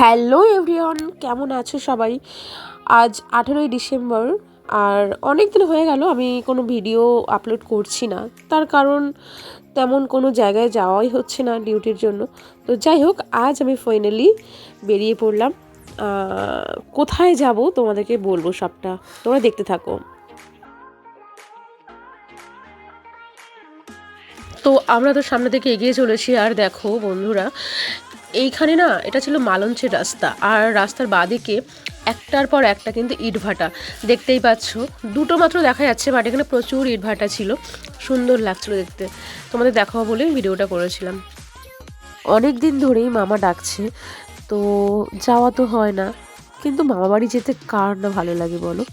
Hello everyone, কেমন আছো সবাই? আজ আঠেরোই ডিসেম্বর, আর অনেক দিন হয়ে গেল, আমি কোনো ভিডিও আপলোড করছি না। তার কারণ তেমন কোনো জায়গায় যাওয়াই হচ্ছে না ডিউটির জন্য। তো যাই হোক, আজ আমি ফাইনালি বেরিয়ে পড়লাম। কোথায় যাব তোমাদেরকে বলব সবটা। তোমরা দেখতে থাকো। তো আমরা তো সামনে থেকে এগিয়ে চলেছি, আর দেখো বন্ধুরা এইখানে না, এটা ছিল মালঞ্চের রাস্তা। আর রাস্তার বাদিকে একটার পর একটা কিন্তু ইটভাটা। দেখতেই পাচ্ছ, দুটো মাত্র দেখা যাচ্ছে বাট এখানে প্রচুর ইটভাটা ছিল। সুন্দর লাগছিল দেখতে। তোমাদের দেখাবো বলে ভিডিওটা করেছিলাম। অনেক দিন ধরেই মামা ডাকছে, তো যাওয়া তো হয় না। কিন্তু মামা বাড়ি যেতে কার না ভালো লাগে বলো?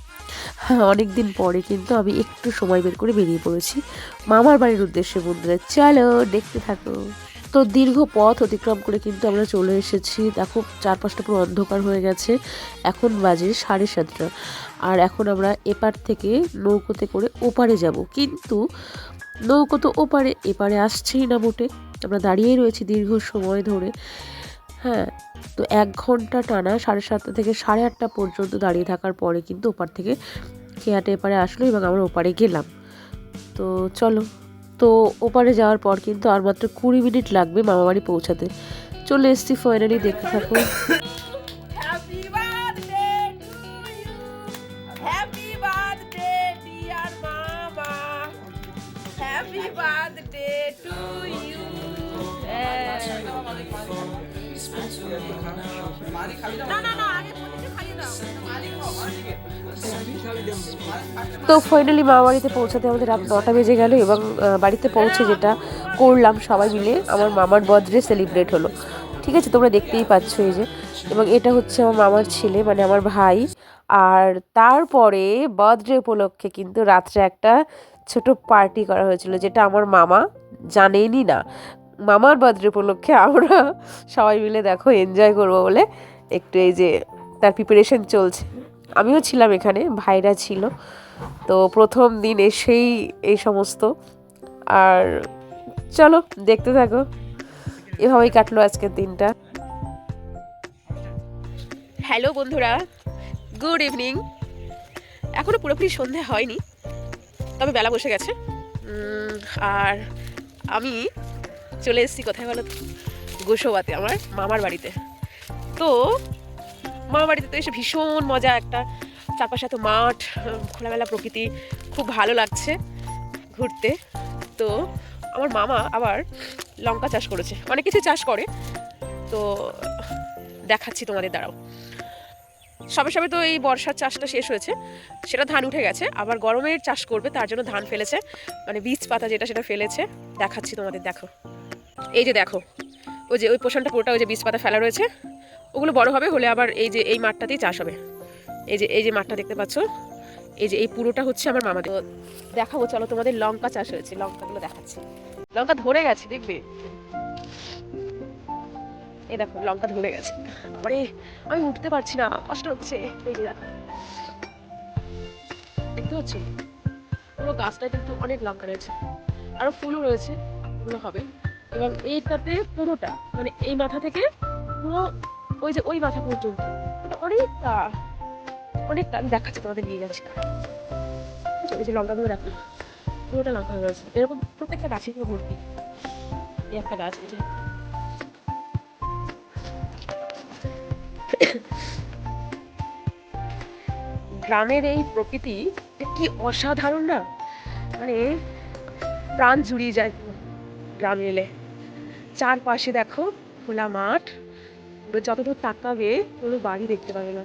হ্যাঁ অনেক দিন পরে কিন্তু আমি একটু সময় বের করে বেরিয়ে পড়েছি। মামার বাড়ির উদ্দেশ্যে বন্ধুরা চলো দেখতে থাকো। তো দীর্ঘ পথ অতিক্রম করে কিন্তু আমরা চলে এসেছি। দেখো, চারপাশটা পুরো অন্ধকার হয়ে গেছে। এখন বাজে সাড়ে সাতটা। আর এখন আমরা এপার থেকে নৌকোতে করে ওপারে যাব। কিন্তু নৌকো তো ওপারে, এপারে আসছেই না মোটে আমরা দাঁড়িয়েই রয়েছি দীর্ঘ সময় ধরে। হ্যাঁ তো এক ঘণ্টা টানা সাড়ে সাতটা থেকে সাড়ে আটটা পর্যন্ত দাঁড়িয়ে থাকার পরে কিন্তু ওপার থেকে খেয়াটে এপারে আসলো এবং আমরা ওপারে গেলাম। তো চলো তো ওপারে যাওয়ার পর কিন্তু আর মাত্র কুড়ি মিনিট লাগবে মামা বাড়ি পৌঁছাতে। চলে এসছি ফাইনালি দেখতে থাকো। তো ফাইনালি মামা বাড়িতে পৌঁছাতে আমাদের রাত নটা বেজে গেল এবং বাড়িতে পৌঁছে যেটা করলাম সবাই মিলে, আমার মামার বার্থডে সেলিব্রেট হলো। ঠিক আছে, তোমরা দেখতেই পাচ্ছ এই যে। এবং এটা হচ্ছে আমার মামার ছেলে মানে আমার ভাই। আর তারপরে বার্থডে উপলক্ষে কিন্তু রাত্রে একটা ছোট পার্টি করা হয়েছিল, যেটা আমার মামা জানেনই না। মামার বার্থডে উপলক্ষে আমরা সবাই মিলে দেখো এনজয় করব বলে একটু এই যে তার প্রিপারেশন চলছে। আমিও ছিলাম এখানে, ভাইরা ছিল। তো প্রথম দিন এসেই এই সমস্ত। আর চলো, দেখতে থাকো। এভাবেই কাটলো আজকের দিনটা। হ্যালো বন্ধুরা গুড ইভিনিং এখনও পুরোপুরি সন্ধে হয়নি, তবে বেলা বসে গেছে। আর আমি চলে এসেছি, কোথায় বলো তো? গোসবাতে, আমার মামার বাড়িতে। তো মামার বাড়িতে তো এসে ভীষণ মজা, একটা চারপাশে এত মাঠ, খোলামেলা প্রকৃতি, খুব ভালো লাগছে ঘুরতে। তো আমার মামা আবার লঙ্কা চাষ করেছে, অনেক কিছু চাষ করে। তো দেখাচ্ছি তোমাদের দ্বারাও সবে সবে তো এই বর্ষার চাষটা শেষ হয়েছে, সেটা ধান উঠে গেছে, আবার গরমের চাষ করবে, তার জন্য ধান ফেলেছে মানে বীজ পাতা যেটা, সেটা ফেলেছে। দেখাচ্ছি তোমাদের, দেখো। এই যে দেখো, ওই যে ওই পোষণটা পুরোটা ওই যে বীজ পাতা ফেলা রয়েছে, ওগুলো বড় হবে হলে আবার এই যে এই মাঠটাতেই চাষ হবে। এই যে এই যে মাঠটা দেখতে পাচ্ছ, এই যে এই পুরোটা হচ্ছে আমার মামাদের। দেখাবো, চলো তোমাদের লঙ্কা চাষ হয়েছে, লঙ্কাগুলো দেখাচ্ছি। লঙ্কা ধরে গেছে, দেখবে? এই দেখো, লঙ্কা ধরে গেছে। আরে, আমি উঠতে পারছি না, কষ্ট হচ্ছে। এই যে দেখতে পাচ্ছি? পুরো গাছটায় কিন্তু অনেক লঙ্কা রয়েছে, আরও ফুলও রয়েছে, ওগুলো হবে। এবং এইটাতে পুরোটা মানে এই মাথা থেকে পুরো ওই যে ওই মাথা পর্যন্ত। অনেকটা অনেকটা, আমি দেখাচ্ছি তোমাদের নিয়ে যাচ্ছি। ওই যে লঙ্কাগুলো দেখো পুরোটা লঙ্কা রয়েছে এরকম প্রত্যেকটা গাছে ভর্তি। এই একটা গাছ, এই যে। গ্রামের এই প্রকৃতি কি অসাধারণ না? মানে প্রাণ জুড়িয়ে যায় গ্রামে এলে। চারপাশে দেখো খোলা মাঠ। যতদূর তাকাবে পুরো বাড়ি দেখতে পাবে না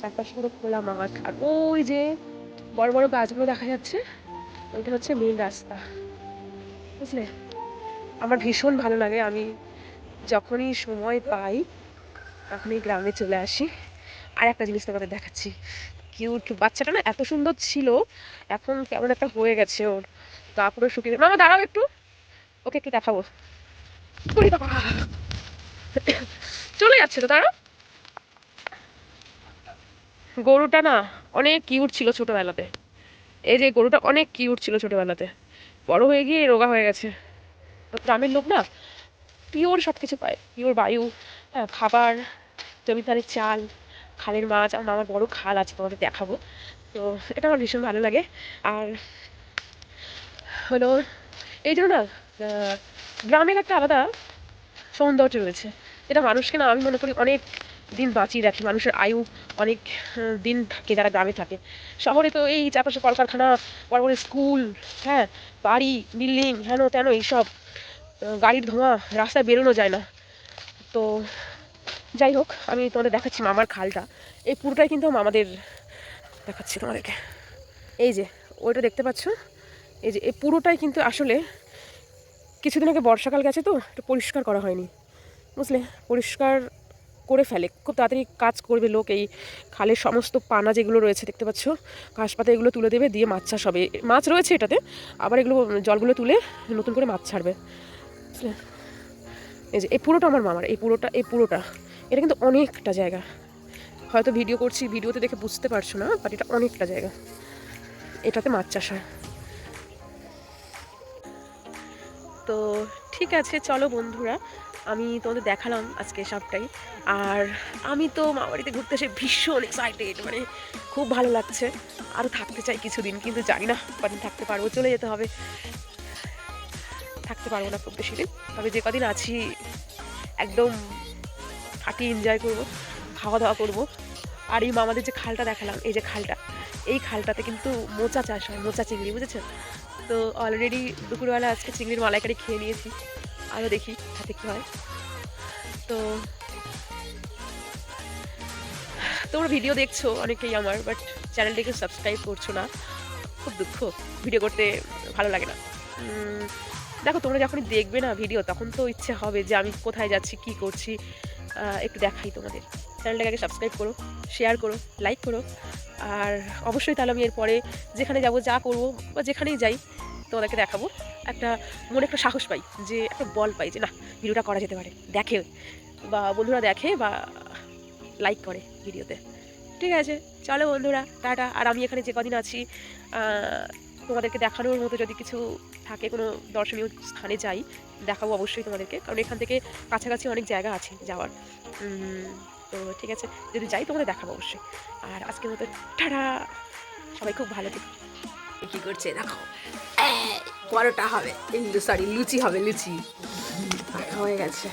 চারপাশে পুরো খোলা মাঠ। আর ওই যে বড় বড় গাছগুলো দেখা যাচ্ছে, ওইটা হচ্ছে মেন রাস্তা। বুঝলে? আমার ভীষণ ভালো লাগে। আমি যখনই সময় পাই, তখনই গ্রামে চলে আসি। আর একটা জিনিস তোমাদের দেখাচ্ছি। কিউট বাচ্চাটা না এত সুন্দর ছিল, এখন কেমন একটা হয়ে গেছে ওর। গা পুরো শুকিয়ে মামা, দাঁড়াও একটু। ওকে একটু দেখাবো! চলে যাচ্ছে তো তারা? গরুটা না অনেক কিউট ছিল ছোটবেলাতে। এই যে গরুটা অনেক কিউট ছিল ছোটবেলাতে। বড় হয়ে গিয়ে রোগা হয়ে গেছে। তো গ্রামের লোক না পিওর সব কিছু পায়। পিওর বায়ু হ্যাঁ খাবার, জমিদারের চাল, খালের মাছ, আমার মামার বড় খাল আছে, তোমাদের দেখাবো। তো এটা আমার ভীষণ ভালো লাগে। আর হলো, এই জন্য না গ্রামের একটা আলাদা সৌন্দর্য রয়েছে। যেটা মানুষকে না, আমি মনে করি অনেক দিন বাঁচিয়ে রাখে। মানুষের আয়ু অনেক দিন থাকে যারা গ্রামে থাকে। শহরে তো এই চারপাশে কলকারখানা, বড় বড় স্কুল হ্যাঁ বাড়ি, বিল্ডিং, হেন তেন এইসব গাড়ির ধোঁয়া, রাস্তায় বেরোনো যায় না। তো যাই হোক, আমি তোমাদের দেখাচ্ছি মামার খালটা। এই পুরোটাই কিন্তু মামাদের দেখাচ্ছি তোমাদেরকে। এই যে, ওইটা দেখতে পাচ্ছ? এই যে, এই পুরোটাই কিন্তু আসলে কিছুদিন আগে বর্ষাকাল গেছে তো একটু পরিষ্কার করা হয়নি। বুঝলে? পরিষ্কার করে ফেলে। খুব তাড়াতাড়ি কাজ করবে লোক এই খালের সমস্ত পানা যেগুলো রয়েছে, দেখতে পাচ্ছ? ঘাস পাতা এগুলো তুলে দেবে, দিয়ে মাছ চাষ হবে। মাছ রয়েছে এটাতে, আবার এগুলো জলগুলো তুলে নতুন করে মাছ ছাড়বে। বুঝলে? এই যে, এই পুরোটা আমার মামার, এই পুরোটা এই পুরোটা। এটা কিন্তু অনেকটা জায়গা। হয়তো ভিডিও করছি, ভিডিওতে দেখে বুঝতে পারছ না বাট এটা অনেকটা জায়গা। এটাতে মাছ চাষ হয়। তো ঠিক আছে, চলো বন্ধুরা। আমি তোমাদের দেখালাম আজকে সবটাই। আর আমি তো মামারিতে ঘুরতে এসে ভীষণ এক্সাইটেড মানে খুব ভালো লাগছে। আরও থাকতে চাই কিছুদিন, কিন্তু জানি না কদিন থাকতে পারব, চলে যেতে হবে। থাকতে পারব না খুব বেশি দিন। তবে যে কদিন আছি, একদম ফাটিয়ে এনজয় করব খাওয়া দাওয়া করব। আর এই মামাদের যে খালটা দেখালাম, এই যে খালটা, এই খালটাতে কিন্তু মোচা চাষ হয়, মোচা চিংড়ি, বুঝেছ? তো অলরেডি দুপুরবেলা আজকে চিংড়ির মালাইকারি খেয়ে নিয়েছি। আরও দেখি হাতে কী হয়। তো তোমরা ভিডিও দেখছ অনেকেই আমার বাট চ্যানেলটিকে সাবস্ক্রাইব করছ না। খুব দুঃখ ভিডিও করতে ভালো লাগে না। দেখো, তোমরা যখনই দেখবে না ভিডিও তখন তো ইচ্ছে হবে যে আমি কোথায় যাচ্ছি, কি করছি একটু দেখাই তোমাদের। চ্যানেলটাকে আগে সাবস্ক্রাইব করো শেয়ার করো লাইক করো। আর অবশ্যই তাহলে আমি এরপরে যেখানে যাব, যা করব বা যেখানেই যাই, তোমাদেরকে দেখাবো। একটা, মনে একটা সাহস পাই যে, একটা বল পাই যে, না, ভিডিওটা করা যেতে পারে, দেখে। বা বন্ধুরা দেখে বা লাইক করে ভিডিওতে। ঠিক আছে, চলো বন্ধুরা, টাটা। আর আমি এখানে যে কদিন আছি তোমাদেরকে দেখানোর মতো যদি কিছু থাকে, কোনো দর্শনীয় স্থানে যাই, দেখাবো অবশ্যই তোমাদেরকে। কারণ এখান থেকে কাছাকাছি অনেক জায়গা আছে যাওয়ার। তো ঠিক আছে যদি যাই তোমাদের দেখাবো অবশ্যই। আর আজকের মতো টাটা! সবাই খুব ভালো থেকো। কি করছে দেখো? পরোটা হবে। সরি লুচি হবে লুচি। হয়ে গেছে।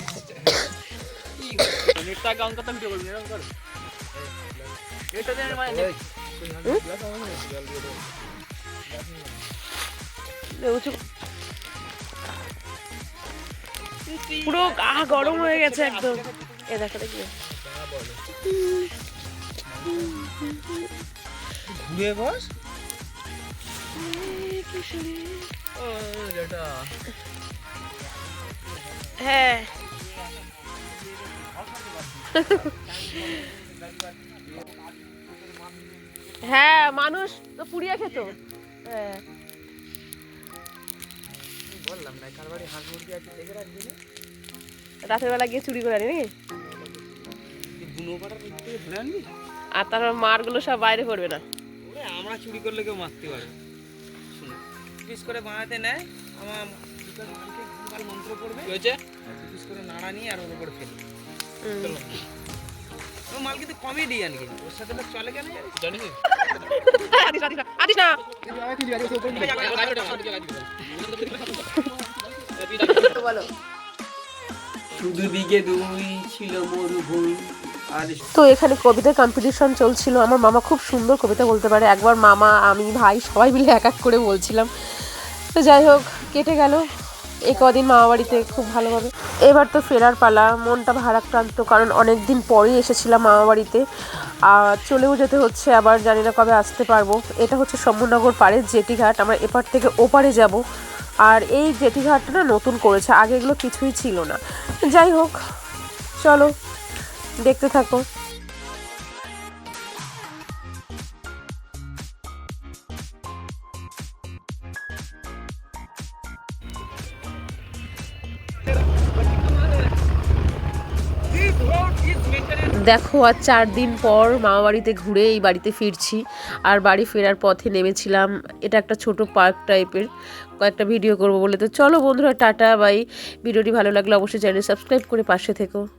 পুরো গা গরম হয়ে গেছে একদম। এ দেখো দেখি। ঘুরে বস। হ্যাঁ। হ্যাঁ মানুষ তো পুড়িয়ে খেত। হ্যাঁ। বললাম না কার বাড়ি হাঁস মুরগি আছে দেখে রাখবি রাতের বেলা গিয়ে চুরি করে আনি আর তার মারগুলো সব বাইরে পড়বে না। আমরা চুরি করলে কেউ মারতে পারে শুনে পিস করে বানাতে নেয় আমার মন্ত্র পড়বে। হয়েছে? পিস করে নাড়া নিয়ে আর ওর উপরে ফেলি। ও মাল কিন্তু কমেডিয়ান কিন্তু ওর সাথে লোক চলে কেন জানিস? আদিস না, বলো। দুদিকে দুই ছিল মরুভূমি। তো এখানে কবিতা কম্পিটিশন চলছিল। আমার মামা খুব সুন্দর কবিতা বলতে পারে। একবার মামা, আমি, ভাই সবাই মিলে এক এক করে বলছিলাম। তো যাই হোক, কেটে গেল। এই কদিন মামা বাড়িতে খুব ভালোভাবে। এবার তো ফেরার পালা, মনটা ভারাক্রান্ত, কারণ অনেক দিন পরেই এসেছিলাম মামা বাড়িতে। আর চলেও যেতে হচ্ছে, আবার জানি না কবে আসতে পারব। এটা হচ্ছে শম্ভুনগর পাড়ে জেটিঘাট। আমরা এপার থেকে ওপারে যাব। আর এই জেটিঘাটটা না নতুন করেছে। আগে এগুলো কিছুই ছিল না। যাই হোক, চলো। দেখতে থাকো। দেখো, আর চার দিন পর মামা বাড়িতে ঘুরে এই বাড়িতে ফিরছি। আর বাড়ি ফেরার পথে নেমেছিলাম। এটা একটা ছোট পার্ক টাইপের। কয়েকটা ভিডিও করব বলে। তো চলো বন্ধুরা, টাটা, বাই। ভিডিওটি ভালো লাগলে অবশ্যই চ্যানেল সাবস্ক্রাইব করে পাশে থেকো।